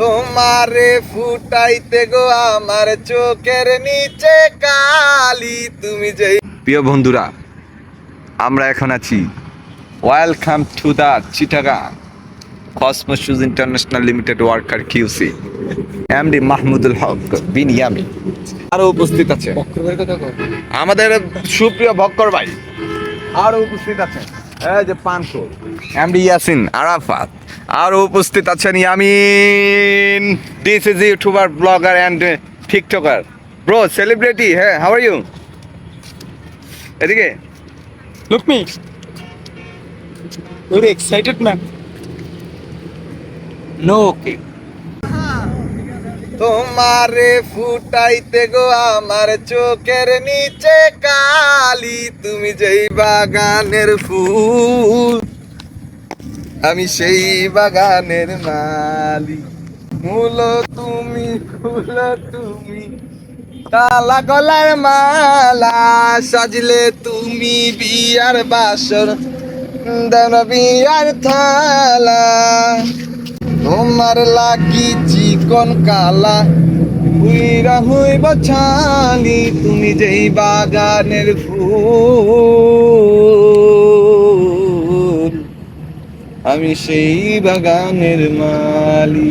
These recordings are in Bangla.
তোমারে ফুটাইতে গো আমার চোখের নিচে কালি তুমি যেই প্রিয় বন্ধুরা আমরা এখন আছি। Welcome to the Chittagong Cosmos shoes international limited worker QC MD Mahmudul Haque বিনিয়ামি আরও উপস্থিত আছে। আমাদের সুপ্রিয় ভক্কর ভাই। আরও উপস্থিত আছেন এই যে পানশো এমডি ইয়াসিন আরাফাত। আরও উপস্থিত আছেন Yamin. This is YouTuber blogger and TikToker bro celebrity হ্যাঁ হাউ আর ইউ এদিকে। Look me very excited ma'am no okay. তোমারে ফুটাইতে গো আমার চোখের নিচে কালি, তুমি যেই বাগানের ফুল, আমি সেই বাগানের মালি। মূল তুমি, ফুল তুমি কালা গলার মালা সাজলে তুমি বিয়ার বাসর দেন বিয়ার থালা। তোমার লাগি চিকন কালা। হুইরা হুইব ছালি, তুমি যেই বাগানের ফুল, আমি সেই বাগানের মালি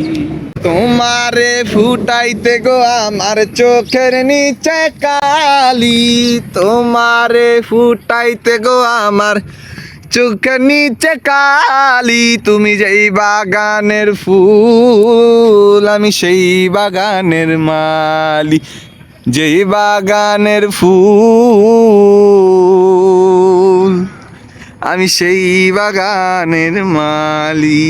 তোমারে ফুটাইতে গো আমার চোখের নিচে কালি, তোমারে ফুটাইতে গো আমার চোখের নিচে কালি, তুমি যেই বাগানের ফুল, আমি সেই বাগানের মালি। যেই বাগানের ফুল, আমি সেই বাগানের মালি।